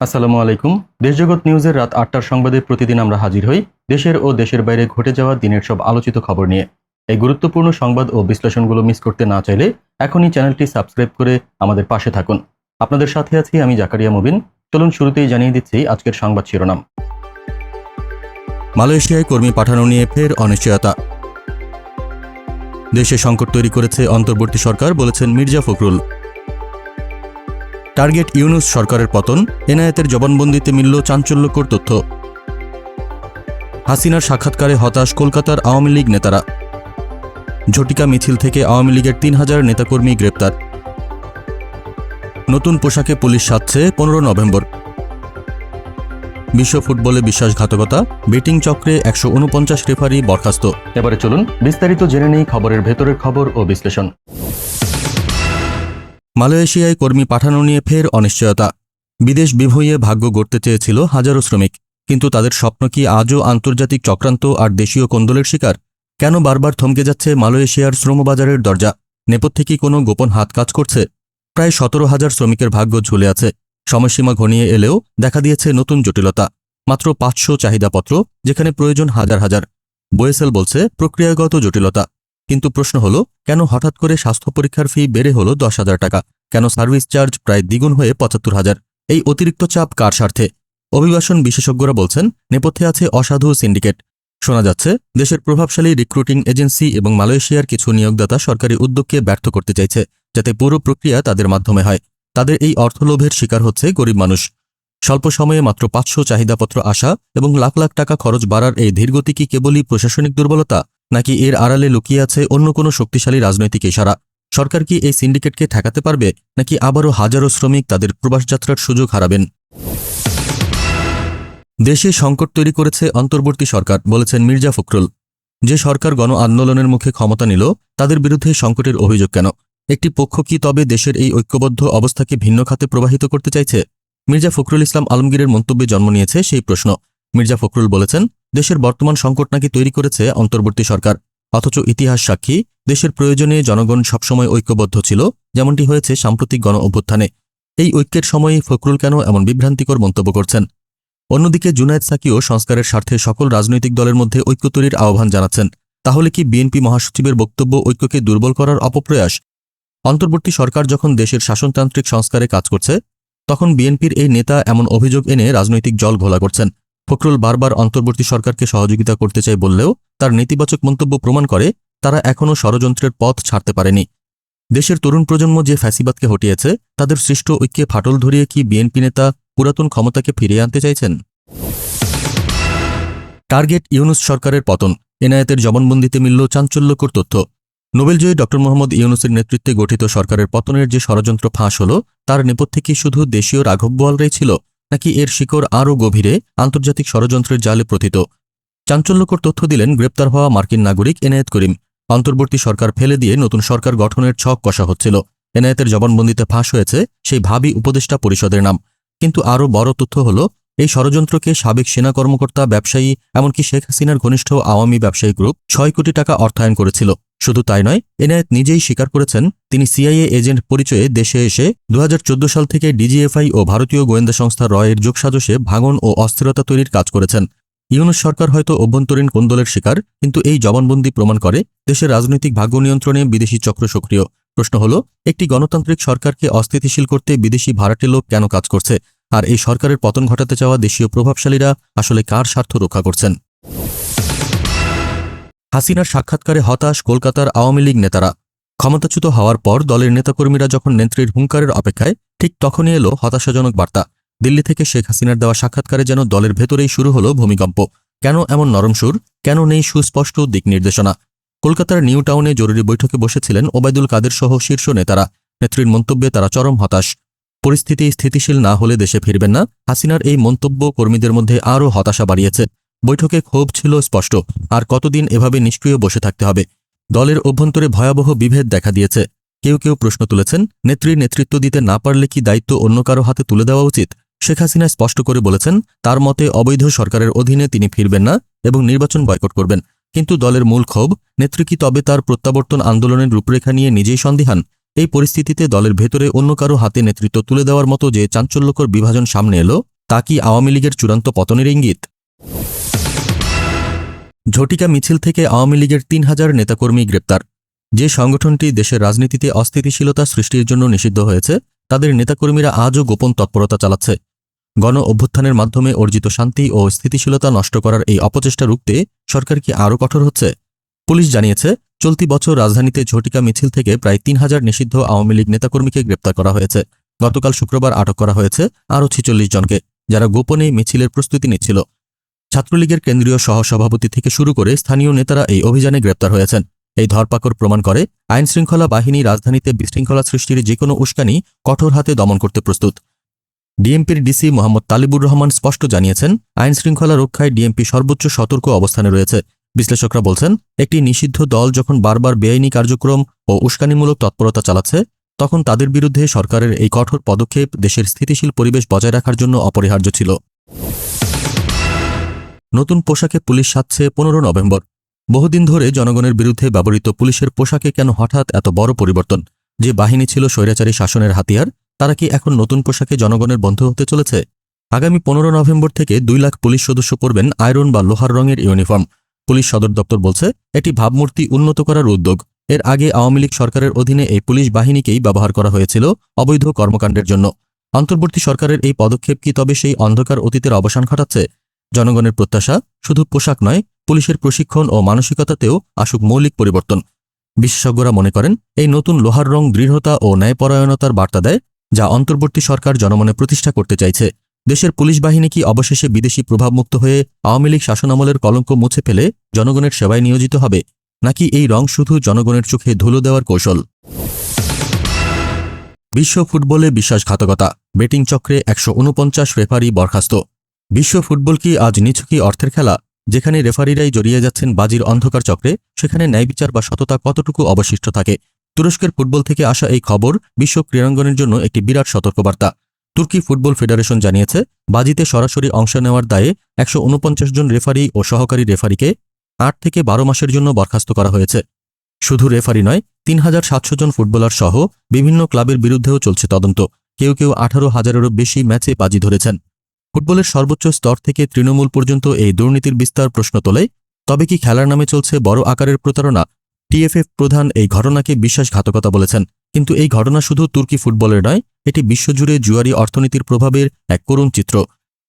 আসসালামু আলাইকুম। দেশজগৎ নিউজের রাত আটটার সংবাদে প্রতিদিন আমরা হাজির হই দেশের ও দেশের বাইরে ঘটে যাওয়া দিনের সব আলোচিত খবর নিয়ে। এই গুরুত্বপূর্ণ সংবাদ ও বিশ্লেষণগুলো মিস করতে না চাইলে এখনই চ্যানেলটি সাবস্ক্রাইব করে আমাদের পাশে থাকুন। আপনাদের সাথে আছি আমি জাকারিয়া মুবিন। চলুন শুরুতেই জানিয়ে দিচ্ছি আজকের সংবাদ শিরোনাম। মালয়েশিয়ায় কর্মী পাঠানো নিয়ে ফের অনিশ্চয়তা। দেশে সংকট তৈরি করেছে অন্তর্বর্তী সরকার, বলেছেন মির্জা ফখরুল। টার্গেট ইউনুস সরকারের পতন, এনায়েতের জবানবন্দিতে মিলল চাঞ্চল্যকর তথ্য। হাসিনার সাক্ষাৎকারে হতাশ কলকাতার আওয়ামী লীগ নেতারা। ঝটিকা মিছিল থেকে আওয়ামী লীগের তিন হাজার নেতাকর্মী গ্রেপ্তার। নতুন পোশাকে পুলিশ সাজছে পনেরো নভেম্বর। বিশ্ব ফুটবলে বিশ্বাসঘাতকতা, বেটিং চক্রে একশো উনপঞ্চাশ রেফারি বরখাস্ত। এবারে চলুন বিস্তারিত জেনে নেই খবরের ভেতরের খবর ও বিশ্লেষণ। মালয়েশিয়ায় কর্মী পাঠানো নিয়ে ফের অনিশ্চয়তা। বিদেশ বিভূঁইয়ে ভাগ্য গড়তে চেয়েছিল হাজারো শ্রমিক। কিন্তু তাদের স্বপ্ন কি আজও আন্তর্জাতিক চক্রান্ত আর দেশীয় কোন্দলের শিকার? কেন বারবার থমকে যাচ্ছে মালয়েশিয়ার শ্রমবাজারের দরজা? নেপথ্যে কি কোনো গোপন হাত কাজ করছে? প্রায় সতেরো হাজার শ্রমিকের ভাগ্য ঝুলে আছে। সময়সীমা ঘনিয়ে এলেও দেখা দিয়েছে নতুন জটিলতা। মাত্র পাঁচশো চাহিদাপত্র, যেখানে প্রয়োজন হাজার হাজার। বোয়েসেল বলছে, প্রক্রিয়াগত জটিলতা। কিন্তু প্রশ্ন হলো, কেন হঠাৎ করে স্বাস্থ্য পরীক্ষার ফি বেড়ে হলো দশ হাজার টাকা? কেন সার্ভিস চার্জ প্রায় দ্বিগুণ হয়ে পঁচাত্তর হাজার? এই অতিরিক্ত চাপ কার স্বার্থে? অভিবাসন বিশেষজ্ঞরা বলছেন, নেপথ্যে আছে অসাধু সিন্ডিকেট শোনা যাচ্ছে, দেশের প্রভাবশালী রিক্রুটিং এজেন্সি এবং মালয়েশিয়ার কিছু নিয়োগদাতা সরকারি উদ্যোগকে ব্যর্থ করতে চাইছে, যাতে পুরো প্রক্রিয়া তাদের মাধ্যমে হয়। তাদের এই অর্থলোভের শিকার হচ্ছে গরিব মানুষ। স্বল্প সময়ে মাত্র পাঁচশো চাহিদাপত্র আসা এবং লাখ লাখ টাকা খরচ বাড়ার এই ধীরগতি কি কেবলই প্রশাসনিক দুর্বলতা? নাকি এর আড়ালে লুকিয়ে আছে অন্য কোনো শক্তিশালী রাজনৈতিক ইশারা? সরকার কি এই সিন্ডিকেটকে ঠেকাতে পারবে, নাকি আবারও হাজারো শ্রমিক তাদের প্রবাসযাত্রার সুযোগ হারাবেন? দেশে সংকট তৈরি করেছে অন্তর্বর্তী সরকার, বলেছেন মির্জা ফখরুল। যে সরকার গণ আন্দোলনের মুখে ক্ষমতা নিল, তাদের বিরুদ্ধে সংকটের অভিযোগ কেন? একটি পক্ষ কি তবে দেশের এই ঐক্যবদ্ধ অবস্থাকে ভিন্ন খাতে প্রবাহিত করতে চাইছে? মির্জা ফখরুল ইসলাম আলমগীরের মন্তব্যে জন্ম নিয়েছে সেই প্রশ্ন। মির্জা ফখরুল বলেছেন, দেশের বর্তমান সংকট নাকি তৈরি করেছে অন্তর্বর্তী সরকার। অথচ ইতিহাস সাক্ষী, দেশের প্রয়োজনে জনগণ সবসময় ঐক্যবদ্ধ ছিল, যেমনটি হয়েছে সাম্প্রতিক গণ অভ্যুত্থানে। এই ঐক্যের সময়ই ফখরুল কেন এমন বিভ্রান্তিকর মন্তব্য করছেন? অন্যদিকে জুনায়েদ সাকিও সংস্কারের স্বার্থে সকল রাজনৈতিক দলের মধ্যে ঐক্য তৈরির আহ্বান জানাচ্ছেন। তাহলে কি বিএনপি মহাসচিবের বক্তব্য ঐক্যকে দুর্বল করার অপপ্রয়াস? অন্তর্বর্তী সরকার যখন দেশের শাসনতান্ত্রিক সংস্কারে কাজ করছে, তখন বিএনপির এই নেতা এমন অভিযোগ এনে রাজনৈতিক জল ঘোলা করছেন। ফখরুল বারবার অন্তর্বর্তী সরকারকে সহযোগিতা করতে চাই বললেও তার নেতিবাচক মন্তব্য প্রমাণ করে তারা এখনও ষড়যন্ত্রের পথ ছাড়তে পারেনি। দেশের তরুণ প্রজন্ম যে ফ্যাসিবাদকে হটিয়েছে, তাদের সৃষ্ট ঐক্যে ফাটল ধরিয়ে কি বিএনপি নেতা পুরাতন ক্ষমতাকে ফিরিয়ে আনতে চাইছেন? টার্গেট ইউনুস সরকারের পতন, এনায়েতের জবানবন্দিতে মিলল চাঞ্চল্যকর তথ্য। নোবেলজয়ী ড মোহাম্মদ ইউনুসের নেতৃত্বে গঠিত সরকারের পতনের যে ষড়যন্ত্র ফাঁস হল, তার নেপথ্যে কি শুধু দেশীয় রাঘব বোয়ালরাই ছিল? নাকি এর শিকড় আরও গভীরে আন্তর্জাতিক ষড়যন্ত্রের জালে প্রথিত? চাঞ্চল্যকর তথ্য দিলেন গ্রেপ্তার হওয়া মার্কিন নাগরিক এনায়েত করিম। অন্তর্বর্তী সরকার ফেলে দিয়ে নতুন সরকার গঠনের ছক কষা হচ্ছিল। এনায়েতের জবানবন্দিতে ফাঁস হয়েছে সেই ভাবি উপদেষ্টা পরিষদের নাম। কিন্তু আরও বড় তথ্য হল, এই ষড়যন্ত্রকে সাবেক সেনা কর্মকর্তা, ব্যবসায়ী, এমনকি শেখ হাসিনার ঘনিষ্ঠ আওয়ামী ব্যবসায়ী গ্রুপ ছয় কোটি টাকা অর্থায়ন করেছিল। শুধু তাই নয়, এনায়েত নিজেই স্বীকার করেছেন তিনি সিআইএ এজেন্ট পরিচয়ে দেশে এসে দু হাজার চোদ্দ সাল থেকে ডিজিএফআই ও ভারতীয় গোয়েন্দা সংস্থা রয়ের যোগসাজশে ভাঙন ও অস্থিরতা তৈরির কাজ করেছেন। ইউনুস সরকার হয়তো অভ্যন্তরীণ কোন্দলের শিকার, কিন্তু এই জবানবন্দি প্রমাণ করে দেশের রাজনৈতিক ভাগ্য নিয়ন্ত্রণে বিদেশি চক্র সক্রিয়। প্রশ্ন হল, একটি গণতান্ত্রিক সরকারকে অস্থিতিশীল করতে বিদেশি ভাড়াটে লোক কেন কাজ করছে? আর এই সরকারের পতন ঘটাতে চাওয়া দেশীয় প্রভাবশালীরা আসলে কার স্বার্থ রক্ষা করছেন? হাসিনার সাক্ষাৎকারে হতাশ কলকাতার আওয়ামী লীগ নেতারা। ক্ষমতাচ্যুত হওয়ার পর দলের নেতাকর্মীরা যখন নেত্রীর হুঙ্কারের অপেক্ষায়, ঠিক তখনই এলো হতাশাজনক বার্তা। দিল্লি থেকে শেখ হাসিনার দেওয়া সাক্ষাৎকারে যেন দলের ভেতরেই শুরু হলো ভূমিকম্প। কেন এমন নরম সুর? কেন নেই সুস্পষ্ট দিক নির্দেশনা? কলকাতার নিউ টাউনে জরুরি বৈঠকে বসেছিলেন ওবায়দুল কাদের সহ শীর্ষ নেতারা। নেত্রীর মন্তব্যে তারা চরম হতাশ। পরিস্থিতি স্থিতিশীল না হলে দেশে ফিরবেন না। হাসিনার এই মন্তব্য কর্মীদের মধ্যে আরও হতাশা বাড়িয়েছে। বৈঠকে ক্ষোভ ছিল স্পষ্ট, আর কতদিন এভাবে নিষ্ক্রিয় বসে থাকতে হবে? দলের অভ্যন্তরে ভয়াবহ বিভেদ দেখা দিয়েছে। কেউ কেউ প্রশ্ন তুলেছেন নেত্রীর নেতৃত্ব দিতে না পারলে কি দায়িত্ব অন্য কারও হাতে তুলে দেওয়া উচিত? শেখ হাসিনা স্পষ্ট করে বলেছেন, তার মতে অবৈধ সরকারের অধীনে তিনি ফিরবেন না এবং নির্বাচন বয়কট করবেন। কিন্তু দলের মূল ক্ষোভ, নেত্রী কি তবে তার প্রত্যাবর্তন আন্দোলনের রূপরেখা নিয়ে নিজেই সন্দিহান? এই পরিস্থিতিতে দলের ভেতরে অন্য কারও হাতে নেতৃত্ব তুলে দেওয়ার মতো যে চাঞ্চল্যকর বিভাজন সামনে এলো, তা কি আওয়ামী লীগের চূড়ান্ত পতনের ইঙ্গিত? ঝটিকা মিছিল থেকে আওয়ামী লীগের তিন হাজার নেতাকর্মী গ্রেপ্তার। যে সংগঠনটি দেশের রাজনীতিতে অস্থিতিশীলতা সৃষ্টির জন্য নিষিদ্ধ হয়েছে, তাদের নেতাকর্মীরা আজও গোপন তৎপরতা চালাচ্ছে। গণ অভ্যুত্থানের মাধ্যমে অর্জিত শান্তি ও স্থিতিশীলতা নষ্ট করার এই অপচেষ্টা রুখতে সরকার কি আরও কঠোর হচ্ছে? পুলিশ জানিয়েছে, চলতি বছর রাজধানীতে ঝটিকা মিছিল থেকে প্রায় তিন হাজার নিষিদ্ধ আওয়ামী লীগ নেতাকর্মীকে গ্রেপ্তার করা হয়েছে। গতকাল শুক্রবার আটক করা হয়েছে আরও ছিচল্লিশ জনকে, যারা গোপনে মিছিলের প্রস্তুতি নিচ্ছিল। ছাত্রলীগের কেন্দ্রীয় সহসভাপতি থেকে শুরু করে স্থানীয় নেতারা এই অভিযানে গ্রেপ্তার হয়েছেন। এই ধরপাকড় প্রমাণ করে আইনশৃঙ্খলা বাহিনী রাজধানীতে বিশৃঙ্খলা সৃষ্টির যে কোনো উস্কানি কঠোর হাতে দমন করতে প্রস্তুত। ডিএমপির ডিসি মোহাম্মদ তালিবুর রহমান স্পষ্ট জানিয়েছেন, আইনশৃঙ্খলা রক্ষায় ডিএমপি সর্বোচ্চ সতর্ক অবস্থানে রয়েছে। বিশ্লেষকরা বলছেন, একটি নিষিদ্ধ দল যখন বারবার বেআইনি কার্যক্রম ও উস্কানিমূলক তৎপরতা চালাচ্ছে, তখন তাদের বিরুদ্ধে সরকারের এই কঠোর পদক্ষেপ দেশের স্থিতিশীল পরিবেশ বজায় রাখার জন্য অপরিহার্য ছিল। নতুন পোশাকে পুলিশ সাজছে পনেরো নভেম্বর। বহুদিন ধরে জনগণের বিরুদ্ধে ব্যবহৃত পুলিশের পোশাকে কেন হঠাৎ এত বড় পরিবর্তন? যে বাহিনী ছিল স্বৈরাচারী শাসনের হাতিয়ার, তারা কি এখন নতুন পোশাকে জনগণের বন্ধ হতে চলেছে? আগামী পনেরো নভেম্বর থেকে দুই লাখ পুলিশ সদস্য পরবেন আয়রন বা লোহার রঙের ইউনিফর্ম। পুলিশ সদর দপ্তর বলছে, এটি ভাবমূর্তি উন্নত করার উদ্যোগ। এর আগে আওয়ামী লীগ সরকারের অধীনে এই পুলিশ বাহিনীকেই ব্যবহার করা হয়েছিল অবৈধ কর্মকাণ্ডের জন্য। অন্তর্বর্তী সরকারের এই পদক্ষেপ কি তবে সেই অন্ধকার অতীতের অবসান ঘটাচ্ছে? জনগণের প্রত্যাশা শুধু পোশাক নয়, পুলিশের প্রশিক্ষণ ও মানসিকতাতেও আসুক মৌলিক পরিবর্তন। বিশেষজ্ঞরা মনে করেন, এই নতুন লোহার রং দৃঢ়তা ও ন্যায়পরায়ণতার বার্তা দেয়, যা অন্তর্বর্তী সরকার জনমনে প্রতিষ্ঠা করতে চাইছে। দেশের পুলিশ বাহিনী কি অবশেষে বিদেশি প্রভাবমুক্ত হয়ে আওয়ামী লীগ শাসনামলের কলঙ্ক মুছে ফেলে জনগণের সেবায় নিয়োজিত হবে, নাকি এই রং শুধু জনগণের চোখে ধুলো দেওয়ার কৌশল? বিশ্ব ফুটবলে বিশ্বাসঘাতকতা, বেটিং চক্রে একশো উনপঞ্চাশ রেফারি বরখাস্ত। বিশ্ব ফুটবল কি আজ নিছকই অর্থের খেলা? যেখানে রেফারিরাই জড়িয়ে যাচ্ছেন বাজির অন্ধকার চক্রে, সেখানে ন্যায়বিচার বা সততা কতটুকু অবশিষ্ট থাকে? তুরস্কের ফুটবল থেকে আসা এই খবর বিশ্ব ক্রীড়াঙ্গনের জন্য একটি বিরাট সতর্কবার্তা। তুর্কি ফুটবল ফেডারেশন জানিয়েছে, বাজিতে সরাসরি অংশ নেওয়ার দায়ে একশো ঊনপঞ্চাশ জন রেফারি ও সহকারী রেফারিকে আট থেকে বারো মাসের জন্য বরখাস্ত করা হয়েছে। শুধু রেফারি নয়, তিন হাজার সাতশো জন ফুটবলার সহ বিভিন্ন ক্লাবের বিরুদ্ধেও চলছে তদন্ত। কেউ কেউ আঠারো হাজারেরও বেশি ম্যাচে বাজি ধরেছেন। ফুটবলের সর্বোচ্চ স্তর থেকে তৃণমূল পর্যন্ত এই দুর্নীতির বিস্তার প্রশ্ন তোলে, তবে কি খেলার নামে চলছে বড় আকারের প্রতারণা? টিএফএফ প্রধান এই ঘটনাকে বিশ্বাসঘাতকতা বলেছেন। কিন্তু এই ঘটনা শুধু তুর্কি ফুটবলের নয়, এটি বিশ্বজুড়ে জুয়ারি অর্থনীতির প্রভাবের এক করুণ চিত্র।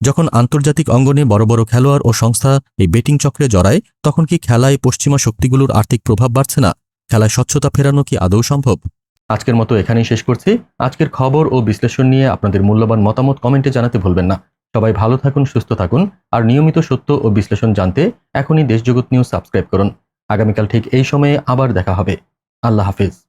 যখন আন্তর্জাতিক অঙ্গনে বড় বড় খেলোয়াড় ও সংস্থা এই বেটিং চক্রে জড়ায়, তখন কি খেলায় পশ্চিমা শক্তিগুলোর আর্থিক প্রভাব বাড়ছে না? খেলায় স্বচ্ছতা ফেরানো কি আদৌ সম্ভব? আজকের মতো এখানেই শেষ করছি। আজকের খবর ও বিশ্লেষণ নিয়ে আপনাদের মূল্যবান মতামত কমেন্টে জানাতে ভুলবেন না। সবাই ভালো থাকুন, সুস্থ থাকুন, আর নিয়মিত সত্য ও বিশ্লেষণ জানতে এখনই দেশজগৎ নিউজ সাবস্ক্রাইব করুন। আগামীকাল ঠিক এই সময়ে আবার দেখা হবে। আল্লাহ হাফিজ।